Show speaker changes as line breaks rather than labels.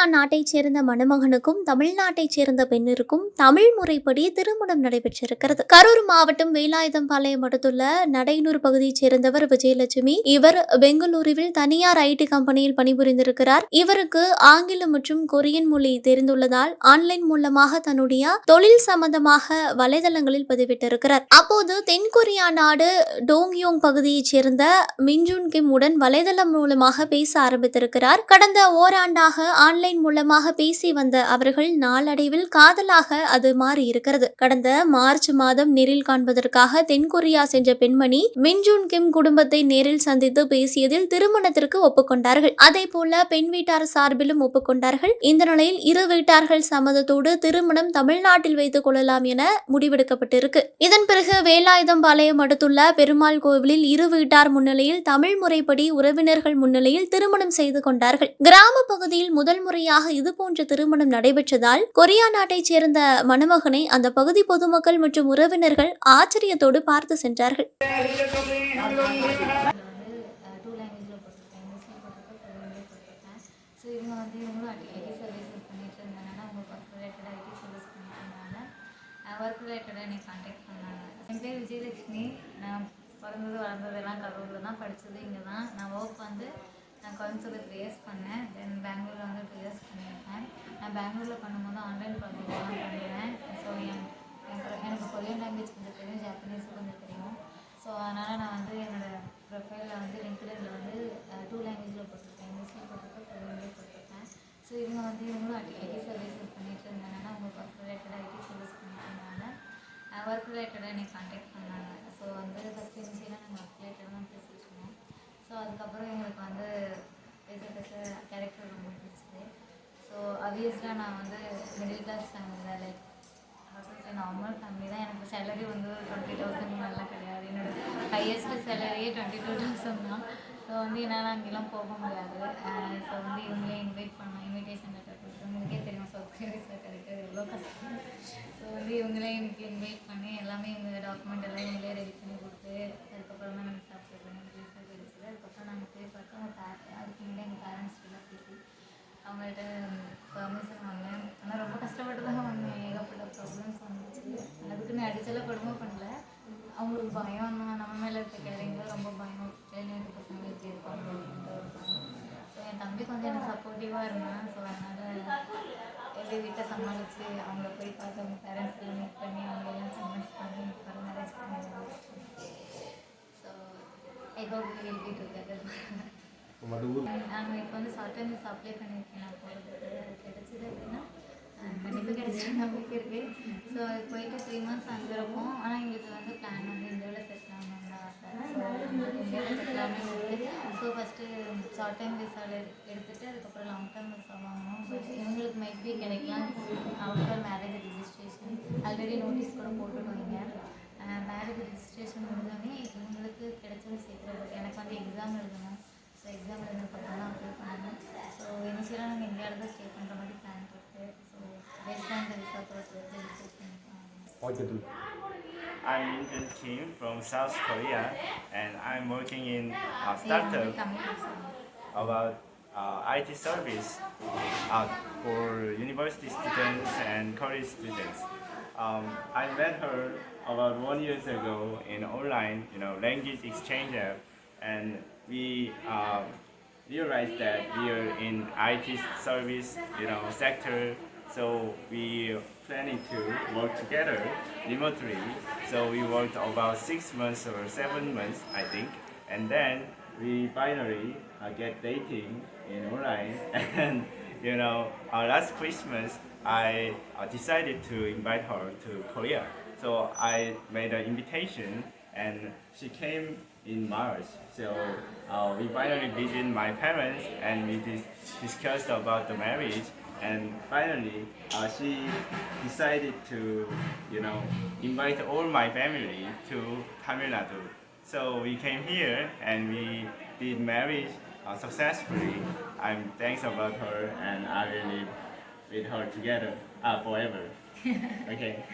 India நாட்டைச் சேர்ந்த மணமகனுக்கும் தமிழ்நாட்டைச் சேர்ந்த பெண்ணிற்கும் தமிழ் முறைப்படி திருமணம் நடைபெற்றிருக்கிறது. கரூர் மாவட்டம் வேலாயுதம்பாளையம் அடுத்துள்ள நடைனூர் பகுதியைச் சேர்ந்தவர் விஜயலட்சுமி. இவர் பெங்களூருவில் தனியார் ஐடி கம்பெனியில் பணிபுரிந்திருக்கிறார். இவருக்கு ஆங்கிலம் மற்றும் கொரியன் மொழி தெரிந்துள்ளதால் ஆன்லைன் மூலமாக தன்னுடைய தொழில் சம்பந்தமாக வலைதளங்களில் பதிவிட்டிருக்கிறார். அப்போது தென்கொரியா நாடு டோங்யோங் பகுதியைச் சேர்ந்த மின்ஜூன் கிம் உடன் வலைதளம் மூலமாக பேச ஆரம்பித்திருக்கிறார். கடந்த ஓராண்டாக ஆன்லைன் ஆன்லைன் மூலமாக பேசி வந்த அவர்கள் நாளடைவில் காதலாக அது மாறி இருக்கிறது. கடந்த மார்ச் மாதம் நேரில் காண்பதற்காக தென்கொரியா சென்ற பெண்மணி மின்ஜூன் கிம் குடும்பத்தை நேரில் சந்தித்து பேசியதில் திருமணத்திற்கு ஒப்புக்கொண்டார்கள். அதே போல பெண் வீட்டார் சார்பிலும் ஒப்புக்கொண்டார்கள். இந்த நிலையில் இரு வீட்டார்கள் சம்மதத்தோடு திருமணம் தமிழ்நாட்டில் வைத்துக் கொள்ளலாம் என முடிவெடுக்கப்பட்டிருக்கு. இதன் பிறகு வேலாயுதம் பாளையம் அடுத்துள்ள பெருமாள் கோவிலில் இரு வீட்டார் முன்னிலையில் தமிழ் முறைப்படி உறவினர்கள் முன்னிலையில் திருமணம் செய்து கொண்டார்கள். கிராம பகுதியில் முதல் முறை முறையாக இதுபோன்ற திருமணம் நடைபெற்றதால் கொரியா நாட்டைச் சேர்ந்த மணமகனை அந்த பகுதி பொதுமக்கள் மற்றும் உறவினர்கள் ஆச்சரியத்தோடு பார்த்து சென்றார்கள்.
ஒர்க் ரிலேட்டடாக என்னை காண்டாக்ட் பண்ணாங்க. என் பேர் விஜயலட்சுமி. நான் பிறந்தது வளர்ந்ததெல்லாம் கரூரில் தான் படித்தது இங்கே தான் நான் ஒர்க் வந்து நான் கோயம்புத்தூர் த்ரீ இயர்ஸ் பண்ணேன். தென் பெங்களூரில் வந்து டூ இயர்ஸ் பண்ணியிருக்கேன். நான் பெங்களூரில் பண்ணும்போது ஆன்லைன் ப்ராஜெக்ட்லாம் பண்ணுவேன் ஸோ என் எனக்கு எனக்கு கொரியன் லாங்குவேஜ் கொஞ்சம் தெரியும் ஜாப்பனீஸும் கொஞ்சம் தெரியும். ஸோ அதனால் நான் வந்து என்னோடய ப்ரொஃபைலில் வந்து லிங்க்டில் வந்து டூ லாங்குவேஜில் போட்டிருக்கேன். இங்கிலீஷில் போட்டிருக்கேன் கொரியன்லேயும் போட்டிருக்கேன். ஸோ இவங்க வந்து இவங்களும் ஐடி ஐடி சர்வீஸ் பண்ணிட்டு இருந்தாங்கன்னா அவங்க ஒர்க் ரிலேட்டடாக ஐடி சர்வீஸ் பண்ணிட்டு இருந்தாங்க. ஒர்க் ரிலேட்டடாக என்னை காண்டாக்ட் பண்ணாங்க. ஸோ வந்து ஃபஸ்ட் இனிஷியலாக நாங்கள் ஒர்க் ரிலேட்டடாக தான் பேசிட்டு இருந்தோம் ஸோ அதுக்கப்புறம் எங்களுக்கு வந்து பேச பேச கேரக்டர் ரொம்ப பிடிச்சது. ஸோ அவியஸ்டாக நான் வந்து மிடில் கிளாஸ் ஃபேமிலியில் லைக் நார்மல் ஃபேமிலி தான். எனக்கு சேலரி வந்து டுவெண்ட்டி தௌசண்ட் மாதிரிலாம் கிடையாது. என்னோட ஹையஸ்ட் சேலரியே டுவெண்ட்டி டூ தௌசண்ட் தான். ஸோ வந்து என்னால் அங்கெல்லாம் போக முடியாது. ஸோ வந்து இவங்களே இன்வைட் பண்ணோம் இன்விடேஷன் லெட்டர் கொடுத்து உங்களுக்கே தெரியும் சர்ப்ரைஸாக கிடைக்கிறது எவ்வளோ கஷ்டம். ஸோ வந்து இவங்களே எனக்கு இன்வைட் பண்ணி எல்லாமே இவங்க டாக்குமெண்ட் எல்லாம் இவங்களே ரெடி பண்ணி கொடுத்து அதுக்கப்புறம் தான் நாங்கள் சாப்பிட்டு பண்ணி ரிலீஸாக கிடைச்சது அதுக்கப்புறம் நாங்கள் போய் பார்த்தோம் அவங்க பே அதுக்கு முன்னாடி எங்கள் பேரண்ட்ஸ் எல்லாம் பேசி அவங்கள்ட்ட பர்மிஷன் வாங்கினேன் ஆனால் ரொம்ப கஷ்டப்பட்டு தான் வாங்கினேன் ஏகப்பட்ட ப்ராப்ளம்ஸ் வந்துச்சு அதுக்குன்னு அடிச்செல்லாம் கொடுமை பண்ணல அவங்களுக்கு பயம். நம்ம மேலே இருக்க கேரிங்க ரொம்ப பயம். வெளிநாட்டு பசங்க எப்படி இருப்பாங்க அப்படின்ற ஒரு பயம் ஸோ என் தம்பி கொஞ்சம் எனக்கு சப்போர்ட்டிவாக இருந்தான். ஸோ அதனால் எப்படி வீட்டை சமாளித்து அவங்கள போய் பார்த்து அவங்க பேரண்ட்ஸ் எல்லாம் மீட் பண்ணி அவங்க எல்லாம் கன்வின்ஸ் பண்ணி இப்போ மேரேஜ் பண்ணி so I hope be together நாங்கள் இப்போ வந்து ஷார்ட் டைம் அப்ளை பண்ணியிருக்கேன். நான் போகிறதுக்கு கிடைச்சிது அப்படின்னா கண்டிப்பாக கிடைச்ச நம்பிக்கை இருக்குது ஸோ அது போயிட்டு த்ரீ மந்த்ஸ் அங்கே இருப்போம் ஆனால் எங்களுக்கு வந்து பிளான் வந்து இந்தியாவில் செட்டில் ஆகணும்னு தான் ஆசை. ஸோ இந்தியாவில் செட்டில் ஆகணும் ஸோ ஃபஸ்ட்டு ஷார்ட் டைம் விசாவில் எடுத்துகிட்டு அதுக்கப்புறம் லாங் டைம் விசா வாங்கணும். இவங்களுக்கு மைட் பி கிடைக்கலாம். After marriage registration already notice கூட போட்டுடுவீங்க மேரேஜ் ரிஜிஸ்ட்ரேஷன் முடிஞ்சோடனே இவங்களுக்கு கிடைச்சது சீக்கிரம் எனக்கு வந்து எக்ஸாம் எழுதணும். ஸோ எக்ஸாம் எழுதுனதுக்கப்புறம் தான் அப்ளை பண்ணணும். ஸோ இனிஷியலாக நாங்கள் இந்தியாவில் தான் Okay, do?
I'm Injun Kim from South Korea, and I'm working in a startup about uh, IT service uh, for university students and college students. Um, I met her about one years ago in online, you know, language exchange app, and we uh, realized that we are in IT service, you know, sector so we planning to work together remotely. So we worked about six months or seven months, I think, and then we finally uh, get dating in online. And you know, uh, last Christmas I uh, decided to invite her to Korea. So I made an invitation, and she came in March. So uh, we finally visited my parents, and we dis- discussed about the marriage. And finally, uh, she decided to, you know, invite all my family to Tamil Nadu. So we came here and we did marriage uh, successfully. I'm thanks about her, and I will live with her together uh, forever. okay.